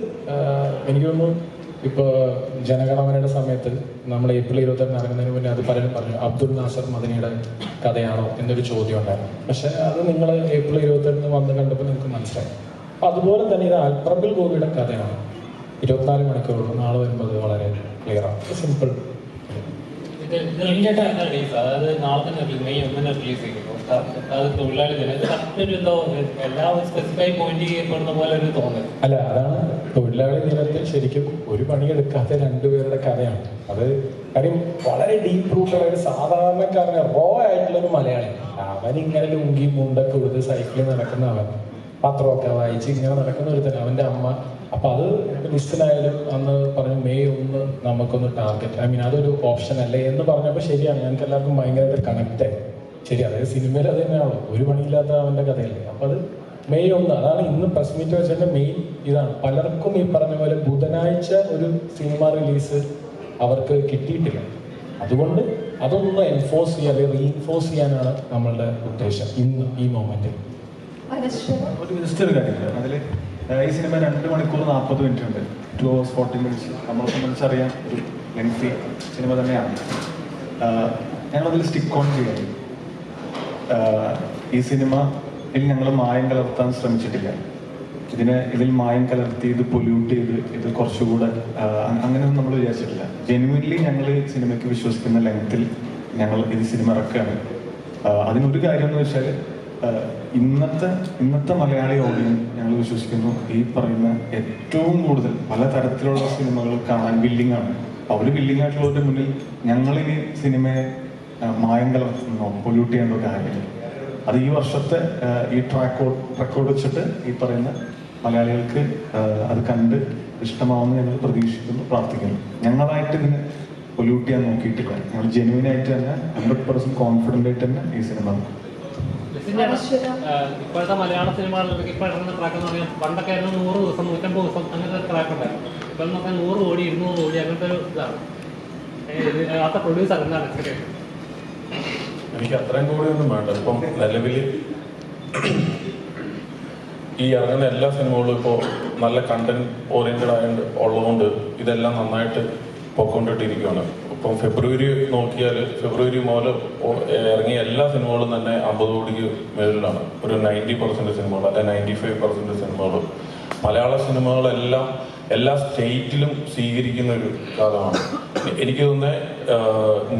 എനിക്ക് തോന്നുന്നു ഇപ്പോൾ ജനഗണമനയുടെ സമയത്ത് നമ്മൾ ഏപ്രിൽ ഇരുപത്തെട്ടിന് ഇറങ്ങുന്നതിന് മുന്നേ അത് പലരും പറഞ്ഞു അബ്ദുൾ നാസർ മദനിയുടെ കഥയാണോ എന്നൊരു ചോദ്യം ഉണ്ടായിരുന്നു. പക്ഷേ അത് നിങ്ങൾ ഏപ്രിൽ ഇരുപത്തെട്ടിന് വന്ന് കണ്ടപ്പോൾ നിങ്ങൾക്ക് മനസ്സിലായി. അപ്പോൾ അതുപോലെ തന്നെ ഇത് അൽപ്രബിൾ ഗോപിയുടെ കഥയാണ്. ഇരുപത്തിനാല് മണിക്കൂറുള്ളൂ നാളെ വരുമ്പോൾ അത് വളരെ ക്ലിയർ ആണ്. സിമ്പിൾ ഇത് ഇത് റിലീസ് ആയിരുന്ന റിലീസ് അതായത് നാളെ തന്നെ മെയ് ഒന്നിന് റിലീസ് ചെയ്യുന്നു. അത് തൊഴിലാളി ദിനം കറക്റ്റ് ഒരു എന്തോ എല്ലാ സ്പെസിഫൈ പോയിന്റ് ചെയ്യപ്പെടുന്ന പോലെ ഒരു തോന്നൽ അല്ല അതാണ് തൊഴിലാളി ദിനത്തിൽ ശരിക്കും ഒരു പണിയെടുക്കാത്ത രണ്ടുപേരുടെ കഥയാണ്. അത് കാര്യം വളരെ ഡീപ്പ് റൂട്ടുള്ള ഒരു സാധാരണക്കാരന് റോ ആയിട്ടുള്ള ഒരു മലയാളി. അവൻ ഇങ്ങനെ ലുങ്കി മുണ്ടൊക്കെ ഉടുത്ത് സൈക്കിളിൽ നടക്കുന്ന അവൻ. പത്രമൊക്കെ വായിച്ച് ഇങ്ങനെ നടക്കുന്ന ഒരു തന്നെ അവന്റെ അമ്മ. അപ്പൊ അത് ലിസ്റ്റിലായാലും അന്ന് പറഞ്ഞു മെയ് ഒന്ന് നമുക്കൊന്ന് ടാർഗറ്റ് ഐ മീൻ അതൊരു ഓപ്ഷൻ അല്ലേ എന്ന് പറഞ്ഞപ്പോൾ ശരിയാണ്. ഞങ്ങൾക്ക് എല്ലാവർക്കും ഭയങ്കരമായിട്ട് കണക്ട് ആയി. ശരി അതായത് സിനിമയിൽ അത് തന്നെയാണല്ലോ ഒരു പണിയില്ലാത്ത അവന്റെ കഥയല്ലേ. അപ്പൊ അത് മെയ് ഒന്ന് അതാണ് ഇന്ന് പ്രസ് മീറ്റ് വെച്ചതിന്റെ മെയിൻ ഇതാണ്. പലർക്കും ഈ പറഞ്ഞ പോലെ ബുധനാഴ്ച ഒരു സിനിമ റിലീസ് അവർക്ക് കിട്ടിയിട്ടില്ല. അതുകൊണ്ട് അതൊന്ന് എൻഫോഴ്സ് ചെയ്യുക അല്ലെങ്കിൽ റീഇൻഫോഴ്സ് ചെയ്യാനാണ് നമ്മളുടെ ഉദ്ദേശം ഇന്ന് ഈ മൊമെന്റിൽ ഒരു ജസ്റ്റ് ഒരു കാര്യമില്ല അതിൽ ഈ സിനിമ രണ്ട് മണിക്കൂർ നാൽപ്പത് മിനിറ്റ് ഉണ്ട്. ടു ഹവേഴ്സ് ഫോർട്ടി മിനിറ്റ്സ് നമ്മളെ സംബന്ധിച്ചറിയാം ഒരു ലെങ്തി സിനിമ തന്നെയാണ്. ഞങ്ങളതിൽ സ്റ്റിക്ക് ഓൺ ചെയ്യാം. ഈ ഈ സിനിമയിൽ ഞങ്ങൾ മായം കലർത്താൻ ശ്രമിച്ചിട്ടില്ല. ഇതിന് ഇതിൽ മായം കലർത്തി ഇത് പൊല്യൂട്ട് ചെയ്ത് ഇത് കുറച്ചുകൂടെ അങ്ങനെയൊന്നും നമ്മൾ വിചാരിച്ചിട്ടില്ല. ജെനുവിൻലി ഞങ്ങൾ സിനിമയ്ക്ക് വിശ്വസിക്കുന്ന ലെങ്ത്തിൽ ഞങ്ങൾ ഇത് സിനിമ ഇറക്കുകയാണ്. അതിനൊരു കാര്യം എന്ന് വെച്ചാൽ ഇന്നത്തെ ഇന്നത്തെ മലയാളി ഓഡിയൻസ് ഞങ്ങൾ വിശ്വസിക്കുന്നു ഈ പറയുന്ന ഏറ്റവും കൂടുതൽ പല തരത്തിലുള്ള സിനിമകൾ കാണാൻ വില്ലിംഗ് ആണ്. അവർ വില്ലിംഗ് ആയിട്ടുള്ളവരുടെ മുന്നിൽ ഞങ്ങളിനി സിനിമയെ മായം കലർത്തുന്നോ പൊല്യൂട്ട് ചെയ്യേണ്ട കാര്യമില്ല. അത് ഈ വർഷത്തെ ഈ ട്രാക്ക് റെക്കോർഡ് വെച്ചിട്ട് ഈ പറയുന്ന മലയാളികൾക്ക് അത് കണ്ട് ഇഷ്ടമാവുമെന്ന് ഞങ്ങൾ പ്രതീക്ഷിക്കുന്നു പ്രാർത്ഥിക്കുന്നു. ഞങ്ങളായിട്ട് ഇതിന് പൊല്യൂട്ട് ചെയ്യാൻ നോക്കിയിട്ടില്ല. ഞങ്ങൾ ജെന്യൂൻ ആയിട്ട് തന്നെ ഹൺഡ്രഡ് പെർസെന്റ് കോൺഫിഡന്റ് ആയിട്ട് തന്നെ ഈ സിനിമ ഇപ്പോഴത്തെ മലയാള സിനിമകളിലൊക്കെ ഇപ്പോൾ ഇറങ്ങുന്ന ട്രാക്ക് എന്ന് പറഞ്ഞാൽ പണ്ടൊക്കെ ആയിരുന്നു നൂറ് ദിവസം നൂറ്റമ്പത് ദിവസം അങ്ങനത്തെ ട്രാക്ക് ഉണ്ടായിരുന്നു. ഇപ്പം നൂറ് കോടി ഇരുന്നൂറ് കോടി അങ്ങനത്തെ ഒരു ഇതാണ്. പ്രൊഡ്യൂസർ എന്താണ്? എനിക്ക് അത്രയും കൂടി ഒന്നും വേണ്ട. ഇപ്പം നിലവിൽ ഈ ഇറങ്ങുന്ന എല്ലാ സിനിമകളും ഇപ്പോൾ നല്ല കണ്ടന്റ് ഓറിയന്റഡ് ആയത് ഉള്ളതുകൊണ്ട് ഇതെല്ലാം നന്നായിട്ട് പൊക്കൊണ്ടിട്ടിരിക്കുകയാണ് ഇപ്പം ഫെബ്രുവരി നോക്കിയാൽ ഫെബ്രുവരി മുതൽ ഇറങ്ങിയ എല്ലാ സിനിമകളും തന്നെ അമ്പത് കോടിക്ക് മേളിലാണ്. ഒരു നയന്റി പെർസെന്റ് സിനിമകൾ അല്ലെ നയന്റി ഫൈവ് പെർസെന്റ് സിനിമകൾ മലയാള സിനിമകളെല്ലാം എല്ലാ സ്റ്റേറ്റിലും സ്വീകരിക്കുന്ന ഒരു കാലമാണ്. എനിക്ക് തോന്നുന്നത്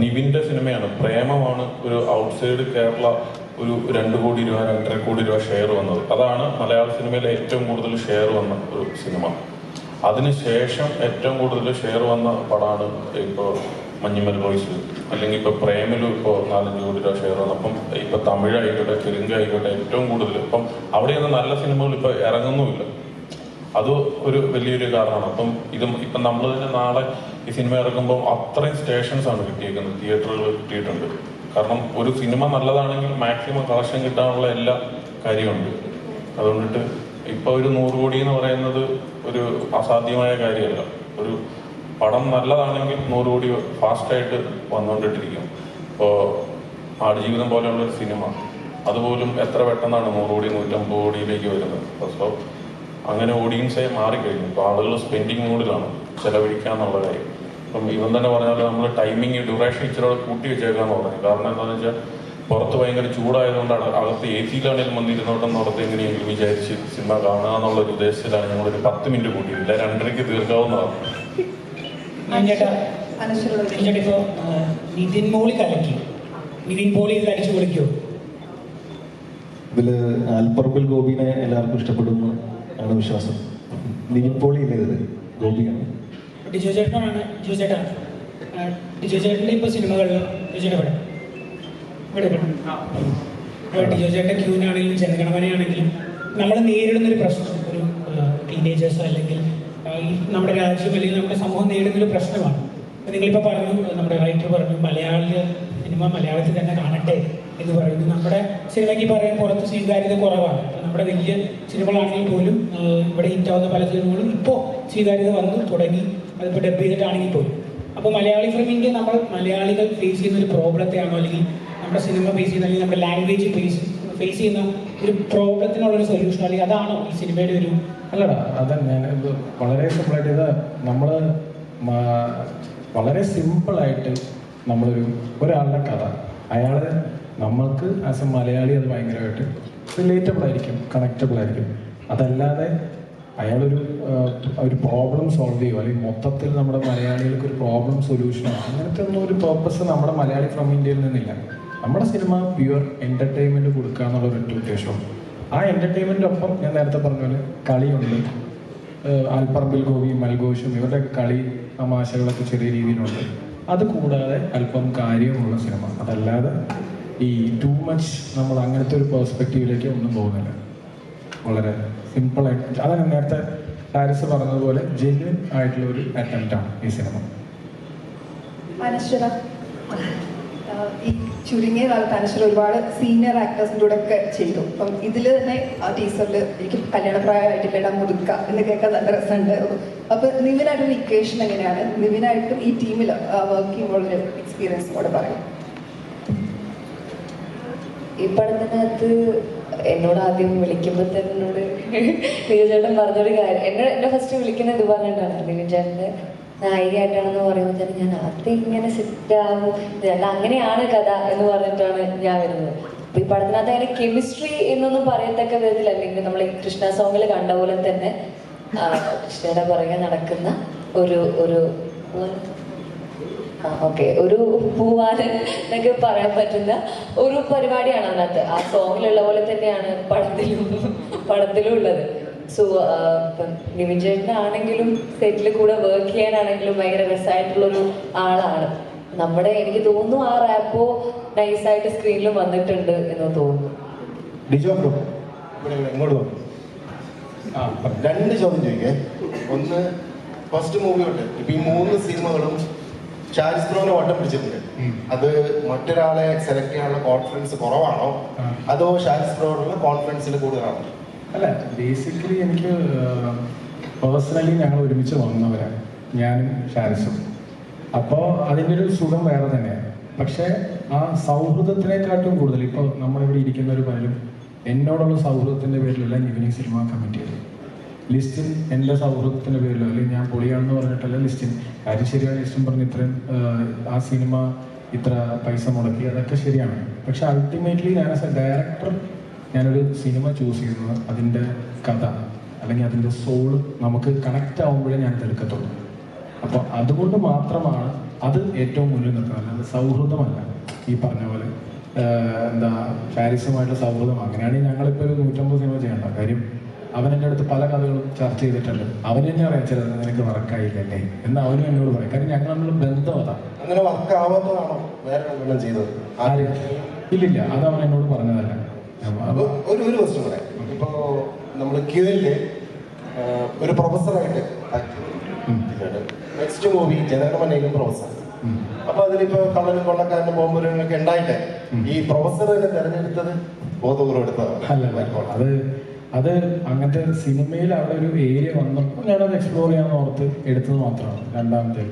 നിവിന്റെ സിനിമയാണ്. പ്രേമമാണ് ഒരു ഔട്ട്സൈഡ് കേരള ഒരു രണ്ട് കോടി രൂപ രണ്ടര കോടി രൂപ ഷെയർ വന്നത്. അതാണ് മലയാള സിനിമയിലെ ഏറ്റവും കൂടുതൽ ഷെയർ വന്ന ഒരു സിനിമ. അതിനുശേഷം ഏറ്റവും കൂടുതൽ ഷെയർ വന്ന പടമാണ് ഇപ്പോൾ മഞ്ഞുമൽ ബോയ്സ് അല്ലെങ്കിൽ ഇപ്പോൾ പ്രേമിലും ഇപ്പോൾ നാലഞ്ച് കോടി രൂപ ഷെയർ വന്നു. അപ്പം ഇപ്പോൾ തമിഴായിക്കോട്ടെ തെലുങ്ക് ആയിക്കോട്ടെ ഏറ്റവും കൂടുതൽ. ഇപ്പം അവിടെയൊന്നും നല്ല സിനിമകൾ ഇപ്പോൾ ഇറങ്ങുന്നുമില്ല. അത് ഒരു വലിയൊരു കാരണമാണ്. അപ്പം ഇതും ഇപ്പം നമ്മൾ തന്നെ നാളെ ഈ സിനിമ ഇറക്കുമ്പോൾ അത്രയും സ്റ്റേഷൻസ് ആണ് കിട്ടിയേക്കുന്നത്. തിയേറ്ററുകൾ കിട്ടിയിട്ടുണ്ട്. കാരണം ഒരു സിനിമ നല്ലതാണെങ്കിൽ മാക്സിമം കളക്ഷൻ കിട്ടാനുള്ള എല്ലാ കാര്യമുണ്ട്. അതുകൊണ്ടിട്ട് ഇപ്പൊ ഒരു നൂറ് കോടി എന്ന് പറയുന്നത് ഒരു അസാധ്യമായ കാര്യമല്ല. ഒരു പടം നല്ലതാണെങ്കിൽ നൂറ് കോടി ഫാസ്റ്റായിട്ട് വന്നുകൊണ്ടിട്ടിരിക്കും. ഇപ്പോൾ ആടുജീവിതം പോലെയുള്ള ഒരു സിനിമ അതുപോലും എത്ര പെട്ടെന്നാണ് നൂറ് കോടി നൂറ്റമ്പത് കോടിയിലേക്ക് വരുന്നത്. സോ അങ്ങനെ ഓഡിയൻസെ മാറിക്കഴിഞ്ഞു ഇപ്പോൾ ആളുകൾ സ്പെൻഡിങ് മൂഡിലാണ് ചെലവഴിക്കാന്നുള്ള കാര്യം. ഇപ്പം ഇവൻ തന്നെ പറഞ്ഞാൽ നമ്മൾ ടൈമിങ് ഡ്യൂറേഷൻ ഇച്ചിരി കൂട്ടി വെച്ചേക്കാന്ന് പറഞ്ഞു. കാരണം എന്താണെന്ന് വെച്ചാൽ പുറത്ത് ഭയങ്കര ചൂടായതുകൊണ്ടാണ് അകത്ത് എ സിയിലാണെങ്കിലും വന്നിരുന്നോട്ടം നടത്തി എങ്ങനെയെങ്കിലും വിചാരിച്ച് സിനിമ കാണുക എന്നുള്ള ഒരു ഉദ്ദേശത്തിലാണ് ഞങ്ങളൊരു പത്ത് മിനിറ്റ് കൂട്ടിയില്ല രണ്ടരയ്ക്ക് തീർക്കാവുന്നതാണ് നിതിൻ മോളി കലക്കി. നിതിൻ പോളി അടിച്ചു ഇതിൽ ആൽപ്പറമ്പിൽ ഗോപിനെ എല്ലാവർക്കും ഇഷ്ടപ്പെടുന്നു. ആണ് വിശ്വാസം. നീപ്പോളിയില്ല ഇത് ഗോപിയാണ് ഡിജോ ചേട്ടനാണ് ഡിജോ ചേട്ടാ ആ, ഡിജോ ചേട്ടന്റെ ഇപ്പോൾ സിനിമകളിൽ ഡിജോ ചേട്ടാ ഇവിടെ. ഡിജോ ചേട്ടന്റെ ക്യൂനാണെങ്കിലും ജനഗണമനയാണെങ്കിലും നമ്മൾ നേരിടുന്നൊരു പ്രശ്നം ഒരു ടീനേജേഴ്സ് അല്ലെങ്കിൽ നമ്മുടെ രാജ്യം അല്ലെങ്കിൽ നമ്മുടെ സമൂഹം നേരിടുന്നൊരു പ്രശ്നമാണ്. നിങ്ങളിപ്പോൾ പറഞ്ഞു നമ്മുടെ റൈറ്റർ പറഞ്ഞു മലയാള സിനിമ മലയാളത്തിൽ തന്നെ കാണട്ടെ. എന്ന് പറയുന്നത്. നമ്മുടെ സിനിമയ്ക്ക് പറയാൻ പുറത്ത് സ്വീകാര്യത കുറവാണ്. നമ്മുടെ വലിയ സിനിമകളാണെങ്കിൽ പോലും ഇവിടെ ഹിറ്റാവുന്ന പല സിനിമകളും ഇപ്പോൾ സ്വീകാര്യത വന്നു തുടങ്ങി. അതിപ്പോൾ ഡബ് ചെയ്തിട്ടാണെങ്കിൽ പോലും. അപ്പോൾ മലയാളി ഫിലിമിന്റെ നമ്മൾ മലയാളികൾ ഫേസ് ചെയ്യുന്ന ഒരു പ്രോബ്ലത്തെയാണോ അല്ലെങ്കിൽ നമ്മുടെ സിനിമ ഫേസ് ചെയ്യുന്ന അല്ലെങ്കിൽ നമ്മുടെ ലാംഗ്വേജ് ഫേസ് ഫേസ് ചെയ്യുന്ന ഒരു പ്രോബ്ലത്തിനുള്ളൊരു സൊല്യൂഷൻ അല്ലെങ്കിൽ അതാണോ ഈ സിനിമയുടെ ഒരു അല്ലടാ അതന്നെ. ഇത് വളരെ സിമ്പിളായിട്ട് ഇത് നമ്മൾ വളരെ സിമ്പിളായിട്ട് നമ്മളൊരു ഒരാളുടെ കഥ. അയാൾ നമ്മൾക്ക് ആസ് എ മലയാളി അത് ഭയങ്കരമായിട്ട് റിലേറ്റബിൾ ആയിരിക്കും കണക്റ്റബിൾ ആയിരിക്കും. അതല്ലാതെ അയാളൊരു ഒരു പ്രോബ്ലം സോൾവ് ചെയ്യുമോ അല്ലെങ്കിൽ മൊത്തത്തിൽ നമ്മുടെ മലയാളികൾക്ക് ഒരു പ്രോബ്ലം സൊല്യൂഷനോ അങ്ങനത്തെ ഒന്നും ഒരു പർപ്പസ് നമ്മുടെ മലയാളി ഫ്രം ഇന്ത്യയിൽ നിന്നില്ല. നമ്മുടെ സിനിമ പ്യുവർ എന്റർടൈൻമെന്റ് കൊടുക്കുക എന്നുള്ള ഒരു ഉദ്ദേശമാണ് ആ എന്റർടൈൻമെന്റ് ഒപ്പം ഞാൻ നേരത്തെ പറഞ്ഞ പോലെ കളിയുണ്ട്. അൽപ്പറമ്പിൽ ഗോപി മൽഘോഷും ഇവരുടെ കളി തമാശകളൊക്കെ ചെറിയ രീതിയിലുണ്ട്. അത് കൂടാതെ അല്പം കാര്യമുള്ള സിനിമ അതല്ലാതെ ഈ ടു മച്ച് നമ്മൾ അങ്ങനത്തെ ഒരു പേഴ്സ്പെക്റ്റീവിലേക്ക് ഒന്നും പോകുന്നില്ല. വളരെ സിമ്പിളായിട്ട് അതാണ് നേരത്തെ ഹാരിസ് പറഞ്ഞതുപോലെ ജെന്യുൻ ആയിട്ടുള്ള ഒരു അറ്റംപ്റ്റ് ആണ് ഈ സിനിമ ഈ ചുരുങ്ങിയ കാലത്ത് അനശ്വര ഒരുപാട് സീനിയർ ആക്ടേഴ്സിന്റെ കൂടെ ഒക്കെ ചെയ്തു. അപ്പം ഇതിൽ തന്നെ ആ ടീച്ചറിൽ എനിക്ക് കല്യാണപ്രായമായിട്ടില്ല മുതുക്ക എന്ന് കേൾക്കാൻ നല്ല രസമുണ്ട്. അപ്പൊ നിവിനായിട്ടൊരു ഇക്വേഷൻ എങ്ങനെയാണ്? നിവിനായിട്ടും ഈ ടീമിൽ വർക്ക് ചെയ്യുമ്പോൾ ഒരു എക്സ്പീരിയൻസ് കൂടെ പറയും. ഈ പടത്തിനകത്ത് എന്നോട് ആദ്യം വിളിക്കുമ്പോൾ തന്നെ എന്നോട് നിവിൻ പറഞ്ഞൊരു കാര്യം. എന്നെ എന്നെ ഫസ്റ്റ് വിളിക്കുന്നത് ഇത് പറഞ്ഞിട്ടാണ്. നിവിൻ ചേട്ടന്റെ നായികയായിട്ടാണെന്ന് പറയുമ്പോൾ തന്നെ ഞാൻ ആദ്യം ഇങ്ങനെ സെറ്റ് ആവും ഇതല്ല അങ്ങനെയാണ് കഥ എന്ന് പറഞ്ഞിട്ടാണ് ഞാൻ വരുന്നത്. ഈ പടത്തിനകത്ത് അങ്ങനെ കെമിസ്ട്രി എന്നൊന്നും പറയത്തക്ക വിധത്തിൽ അല്ലെങ്കിൽ നമ്മൾ ഈ കൃഷ്ണ സോങ്ങിൽ കണ്ട പോലെ തന്നെ കൃഷ്ണയുടെ പുറകെ നടക്കുന്ന ഒരു ഒരു ഓക്കെ ഒരു പൂവാലൻ എന്നൊക്കെ പറയാൻ പറ്റുന്ന ഒരു പരിപാടിയാണ് അതിനകത്ത്. ആ സോങ്ങിലുള്ള പോലെ തന്നെയാണ് പടത്തിലും പടത്തിലും ഉള്ളത്. സോ ഇപ്പം നിവിൻ ചേട്ടനാണെങ്കിലും സെറ്റിൽ കൂടെ വർക്ക് ചെയ്യാനാണെങ്കിലും ഭയങ്കര രസമായിട്ടുള്ളൊരു ആളാണ്. നമ്മുടെ എനിക്ക് തോന്നുന്നു ആ റാപ്പോ നൈസായിട്ട് സ്ക്രീനിൽ വന്നിട്ടുണ്ട് എന്ന് തോന്നുന്നു. രണ്ട് ചോദ്യം ചോദിക്കേ. ഒന്ന് ഫസ്റ്റ് മൂവി ഉണ്ട് ഇപ്പൊ ഈ മൂന്ന് സിനിമകളും ഷാരിസ് ബ്രോന് ഓട്ടം പിടിച്ചിട്ടുണ്ട് അത് മറ്റൊരാളെ സെലക്ട് ചെയ്യാനുള്ള കോൺഫിഡൻസ് കുറവാണോ? അതോ ഷാരിസ് ബ്രോനുള്ള കോൺഫിഡൻസിൽ കൂടുതലാണോ? അല്ല ബേസിക്കലി എനിക്ക് പേഴ്സണലി ഞങ്ങൾ ഒരുമിച്ച് വന്നവരാണ് ഞാനും ഷാരിസും അപ്പോൾ അതിന്റെ ഒരു സുഖം വേറെ തന്നെയാണ്. പക്ഷേ ആ സൗഹൃദത്തിനെക്കാട്ടും കൂടുതൽ ഇപ്പോൾ നമ്മളിവിടെ ഇരിക്കുന്നവർ പലരും എന്നോടുള്ള സൗഹൃദത്തിന്റെ പേരിലല്ല നിവിനി സിനിമ കമ്മിറ്റ് ലിസ്റ്റിൻ എന്റെ സൗഹൃദത്തിന്റെ പേരിലോ അല്ലെങ്കിൽ ഞാൻ പൊളിയാണെന്ന് പറഞ്ഞിട്ടല്ല ലിസ്റ്റിൻ കാര്യം ശരിയാണ് ലിസ്റ്റിൻ പറഞ്ഞ് ഇത്രയും ആ സിനിമ ഇത്ര പൈസ മുടക്കി അതൊക്കെ ശരിയാണ്. പക്ഷെ അൾട്ടിമേറ്റ്ലി ഞാൻ ആസ് എ ഡയറക്ടർ ഞാനൊരു സിനിമ ചൂസ് ചെയ്യുന്നത് അതിന്റെ കഥ അല്ലെങ്കിൽ അതിന്റെ സോൾ നമുക്ക് കണക്റ്റ് ആവുമ്പോഴേ ഞാൻ എടുക്കത്തുള്ളൂ അപ്പോൾ അതുകൊണ്ട് മാത്രമാണ് അത് ഏറ്റവും മുന്നിൽ നിൽക്കുന്നത്. അല്ലാതെ സൗഹൃദമല്ല ഈ പറഞ്ഞ പോലെ എന്താ പാരീസുമായിട്ടുള്ള സൗഹൃദം. അങ്ങനെയാണെങ്കിൽ ഞങ്ങളിപ്പോൾ ഒരു നൂറ്റമ്പത് സിനിമ ചെയ്യേണ്ട കാര്യം അവൻ എന്റെ അടുത്ത് പല കഥകളും ചർച്ച ചെയ്തിട്ടുണ്ട്. അവൻ തന്നെ പറയാം ചിലത് നിനക്ക് വർക്കായില്ലല്ലേ? എന്ന് അവനും എന്നോട് പറയും. കാരണം ഞങ്ങൾ നമ്മൾ ബന്ധം അതാ. അങ്ങനെ വർക്കാവാത്തതാണോ വേറെ ചെയ്തത്? ആരും? ഇല്ലില്ല അത് അവൻ എന്നോട് പറഞ്ഞതല്ല. ഒരു ഒരു ക്വസ്റ്റ്യൻ കൂടെ. ഇപ്പോ നമ്മൾ ക്യൂവിൽ ഒരു പ്രൊഫസറായിട്ട് നെക്സ്റ്റ് മൂവി ജനകമനയിലും പ്രൊഫസർ. അപ്പൊ അതിലിപ്പോ കള്ളനും കൊള്ളക്കാരനും ബോംബുരനൊക്കെ ഉണ്ടായിട്ട് ഈ പ്രൊഫസർ തന്നെ തെരഞ്ഞെടുത്തത് ബോധപൂർവം അല്ല എടുത്തതാണ് അത് അത് അങ്ങനത്തെ സിനിമയിൽ അവിടെ ഒരു ഏരിയ വന്നപ്പോൾ ഞാനത് എക്സ്പ്ലോർ ചെയ്യാൻ ഓർത്ത് എടുത്തത് മാത്രമാണ്. രണ്ടാമത്തെ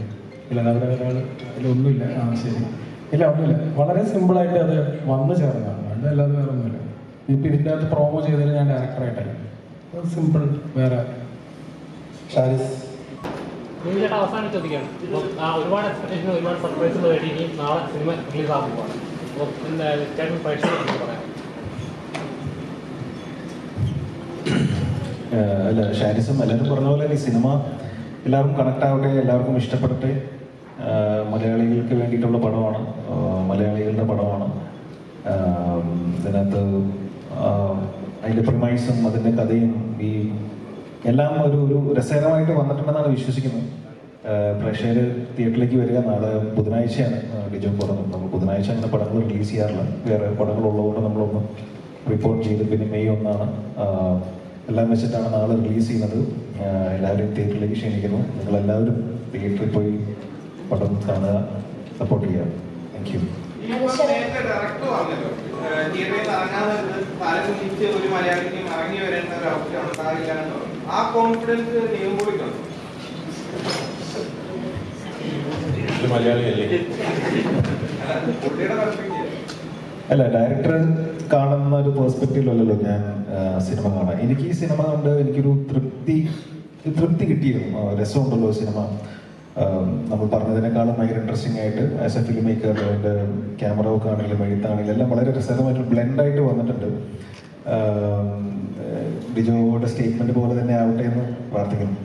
ഇല്ല അവിടെ ഒരാൾ അതിലൊന്നുമില്ല ആ ശരി. ഇല്ല ഒന്നുമില്ല. വളരെ സിമ്പിളായിട്ട് അത് വന്നു ചേർന്നതാണ്. അല്ല അല്ലാതെ വേറെ ഒന്നുമില്ല. ഇപ്പം ഇതിന്റെ അകത്ത് പ്രൊമോ ചെയ്തതിൽ ഞാൻ ഡയറക്ടറായിട്ടല്ല സിമ്പിൾ വേറെ. ഷാരിസ്. അവസാനം ചോദിക്കുകയാണ്. ഒരുപാട് എക്സ്പെക്ടേഷൻ ഒരുപാട് സർപ്രൈസ് ഇനി നാളെ സിനിമ റിലീസ് ആകുമ്പോൾ പറയാം ആഹ് അല്ല ഷാരിസും എല്ലാവരും പറഞ്ഞ പോലെ ഈ സിനിമ എല്ലാവർക്കും കണക്ട് ആവട്ടെ എല്ലാവർക്കും ഇഷ്ടപ്പെടട്ടെ. മലയാളികൾക്ക് വേണ്ടിയിട്ടുള്ള പടമാണ്. മലയാളികളുടെ പടമാണ്. ഇതിനകത്ത് അതിന്റെ പ്രിമൈസും അതിന്റെ കഥയും ഈ എല്ലാം ഒരു ഒരു രസകരമായിട്ട് വന്നിട്ടുണ്ടെന്നാണ് വിശ്വസിക്കുന്നത്. പ്രേക്ഷകർ തിയേറ്ററിലേക്ക് വരിക നാളെ ബുധനാഴ്ചയാണ്. ഡിജോ പറഞ്ഞു നമ്മൾ ബുധനാഴ്ച അങ്ങനെ പടങ്ങൾ റിലീസ് ചെയ്യാറില്ല. വേറെ പടങ്ങളുള്ളതുകൊണ്ട് നമ്മളൊന്ന് റിപ്പോർട്ട് ചെയ്ത് പിന്നെ മെയ് ഒന്നാണ്. എല്ലാം വെച്ചിട്ടാണ് നാളെ റിലീസ് ചെയ്യുന്നത്. എല്ലാവരും തിയേറ്ററിലേക്ക് ക്ഷണിക്കുന്നു. നിങ്ങളെല്ലാവരും തിയേറ്ററിൽ പോയി പടം കാണുക സപ്പോർട്ട് ചെയ്യുക. താങ്ക് യു മലയാളി മലയാളിയല്ലേ? അല്ല ഡയറക്ടർ കാണുന്ന ഒരു പേഴ്സ്പെക്റ്റീവിലല്ലോ ഞാൻ സിനിമ കാണാൻ. എനിക്ക് ഈ സിനിമ കണ്ട് എനിക്കൊരു തൃപ്തി തൃപ്തി കിട്ടിയിരുന്നു. രസമുണ്ടല്ലോ സിനിമ നമ്മൾ പറഞ്ഞതിനേക്കാളും ഭയങ്കര ഇൻട്രസ്റ്റിംഗ് ആയിട്ട് ആസ് എ ഫിലിം മേക്കർ അതിന്റെ ക്യാമറ ഒക്കെ ആണെങ്കിലും എഴുത്താണെങ്കിലും എല്ലാം വളരെ രസകരമായിട്ട് ബ്ലെൻഡായിട്ട് വന്നിട്ടുണ്ട്. ഡിജോയുടെ സ്റ്റേറ്റ്മെന്റ് പോലെ തന്നെ ആവട്ടെ എന്ന് പ്രാർത്ഥിക്കുന്നു.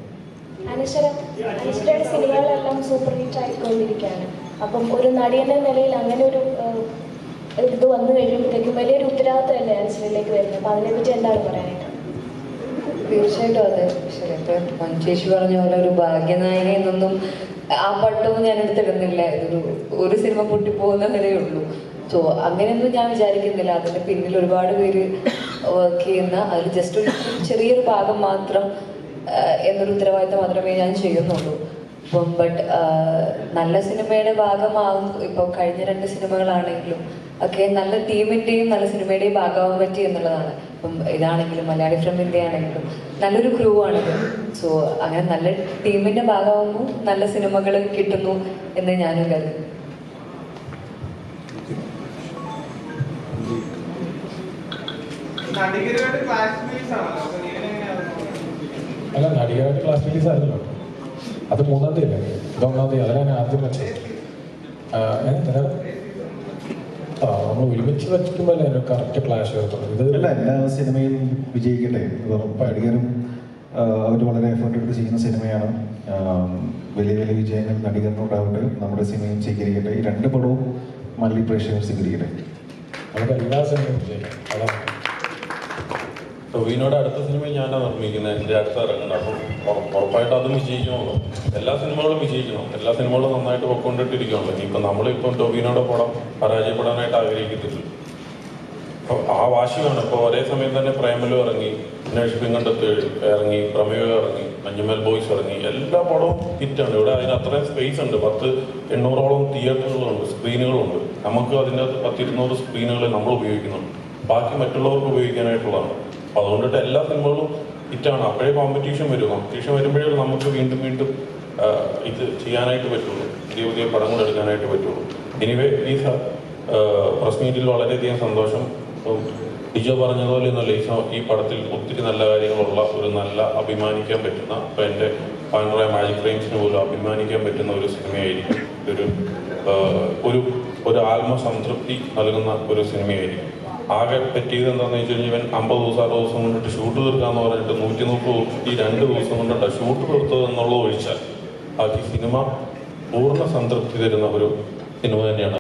സൂപ്പർ ഹിറ്റ് ആയിക്കൊണ്ടിരിക്കുകയാണ്. അപ്പം ഒരു നടിയെന്ന നിലയിൽ അങ്ങനെ ഒരു ഇത് വന്നു കഴിയുമ്പോഴത്തേക്കും വലിയൊരു ഉത്തരവാദിത്തമല്ലേ അനശ്വരയിലേക്ക് വരുന്നത്? അപ്പം അതിനെപ്പറ്റി എന്താണ് പറയാനായിട്ട്? തീർച്ചയായിട്ടും അതെ ശരി ഇപ്പം മഞ്ചേഷി പറഞ്ഞ പോലെ ഒരു ഭാഗ്യനായിക എന്നൊന്നും ആ പട്ടവും ഞാൻ എടുത്തിടുന്നില്ല ഇതൊരു ഒരു സിനിമ പൊട്ടിപ്പോകുന്ന വരേ ഉള്ളൂ. സോ അങ്ങനെയൊന്നും ഞാൻ വിചാരിക്കുന്നില്ല. അതിന്റെ പിന്നിൽ ഒരുപാട് പേര് വർക്ക് ചെയ്യുന്ന അതിൽ ജസ്റ്റ് ഒരു ചെറിയൊരു ഭാഗം മാത്രം എന്നൊരു ഉത്തരവാദിത്തം മാത്രമേ ഞാൻ ചെയ്യുന്നുള്ളൂ. അപ്പം ബട്ട് നല്ല സിനിമയുടെ ഭാഗമാകും. ഇപ്പോൾ കഴിഞ്ഞ രണ്ട് സിനിമകളാണെങ്കിലും ഒക്കെ നല്ല ടീമിന്റെയും നല്ല സിനിമയുടെയും ഭാഗമാകാൻ പറ്റി എന്നുള്ളതാണ്. ഇപ്പം ഇതാണെങ്കിലും മലയാളി ഫ്രം ഇന്ത്യ ആണെങ്കിലും നല്ലൊരു ക്രൂ ആണ് സോ അങ്ങനെ നല്ല ടീമിന്റെ ഭാഗമാകുമ്പോൾ നല്ല സിനിമകൾ കിട്ടുന്നു എന്ന് ഞാനും കരുതുന്നു. അല്ല നടികരായിട്ട് ക്ലാസ് റിലീസ് ആയിരുന്നല്ലോ. അത് മൂന്നാം തീയതി അല്ലേ? ഇതൊന്നാം തീയതി. അതിലാണ് ആദ്യം വെച്ചത്. ഏഹ് നമ്മൾ ഒരുമിച്ച് വെച്ചിട്ടുമ്പോൾ അതിന് കറക്റ്റ് ക്ലാഷ് വരത്തുള്ളൂ. ഇത് അല്ല എല്ലാ സിനിമയും വിജയിക്കട്ടെ? പടികരും അവർ വളരെ എഫേർട്ട് എടുത്ത് ചെയ്യുന്ന സിനിമയാണ്. വലിയ വലിയ വിജയങ്ങൾ നടികറിനോടാവട്ടെ നമ്മുടെ സിനിമയും സ്വീകരിക്കട്ടെ. ഈ രണ്ട് പടവും മല്ലി പ്രേക്ഷകർ സ്വീകരിക്കട്ടെ. നമുക്ക് എല്ലാ സിനിമയും വിജയിക്കാം. അതാണ് ടൊവിനോട് അടുത്ത സിനിമ ഞാനാണ് നിർമ്മിക്കുന്നത് എന്റെ അടുത്ത് ഇറങ്ങുന്നത് അപ്പം ഉറ- ഉറപ്പായിട്ട് അതും വിജയിക്കണമല്ലോ എല്ലാ സിനിമകളും വിജയിക്കണം. എല്ലാ സിനിമകളും നന്നായിട്ട് പൊക്കൊണ്ടിട്ടിരിക്കണല്ലോ ഇനിയിപ്പോൾ നമ്മളിപ്പം ടൊവിനോടെ പടം പരാജയപ്പെടാനായിട്ട് ആഗ്രഹിക്കത്തില്ല. അപ്പോൾ ആ വാശി വേണം. ഇപ്പോൾ ഒരേ സമയം തന്നെ പ്രേമലു ഇറങ്ങി അന്വേഷിപ്പിൻ കണ്ടെത്ത് ഇറങ്ങി പ്രമേയം ഇറങ്ങി മഞ്ഞുമൽ ബോയ്സ് ഇറങ്ങി എല്ലാ പടവും ഹിറ്റാണ്. ഇവിടെ അതിന് അത്രയും സ്പേസ് ഉണ്ട്. പത്ത് എണ്ണൂറോളം തിയേറ്ററുകളുണ്ട് സ്ക്രീനുകളുണ്ട്. നമുക്ക് അതിന്റെ പത്തിരുന്നൂറ് സ്ക്രീനുകൾ നമ്മൾ ഉപയോഗിക്കുന്നുണ്ട്. ബാക്കി മറ്റുള്ളവർക്ക് ഉപയോഗിക്കാനായിട്ടുള്ളതാണ്. അപ്പോൾ അതുകൊണ്ടിട്ട് എല്ലാ സിനിമകളും ഹിറ്റാണ്. അപ്പോഴേ കോമ്പറ്റീഷൻ വരും. കോമ്പറ്റീഷൻ വരുമ്പോഴേ നമുക്ക് വീണ്ടും വീണ്ടും ഇത് ചെയ്യാനായിട്ട് പറ്റുള്ളൂ. പുതിയ പുതിയ പടങ്ങൾ എടുക്കാനായിട്ട് പറ്റുള്ളൂ. എനിവേ ഈ പ്രസ് മീറ്റിൽ വളരെയധികം സന്തോഷം. ലിജോ പറഞ്ഞതുപോലെ ഒന്നുമല്ല ഈ സ- ഈ പടത്തിൽ ഒത്തിരി നല്ല കാര്യങ്ങളുള്ള ഒരു നല്ല അഭിമാനിക്കാൻ പറ്റുന്ന ഇപ്പം എന്റെ പാൻഡ്രോയ മാജിക് ഫ്രെയിംസിന് പോലും അഭിമാനിക്കാൻ പറ്റുന്ന ഒരു സിനിമയായിരിക്കും. ഒരു ഒരു ഒരു ആത്മസംതൃപ്തി നൽകുന്ന ഒരു സിനിമയായിരിക്കും. ആകെ പറ്റിയത് എന്താണെന്ന് വെച്ച് കഴിഞ്ഞാൽ ഇവൻ അമ്പത് ദിവസം അറുപത് ദിവസം കൊണ്ടിട്ട് ഷൂട്ട് തീർക്കാന്ന് പറഞ്ഞിട്ട് നൂറ്റി മുപ്പത് ഈ രണ്ട് ദിവസം കൊണ്ടിട്ട് ഷൂട്ട് തീർത്തത് എന്നുള്ളത് ഒഴിച്ചാൽ. ബാക്കി സിനിമ പൂർണ സംതൃപ്തി തരുന്ന ഒരു സിനിമ തന്നെയാണ്.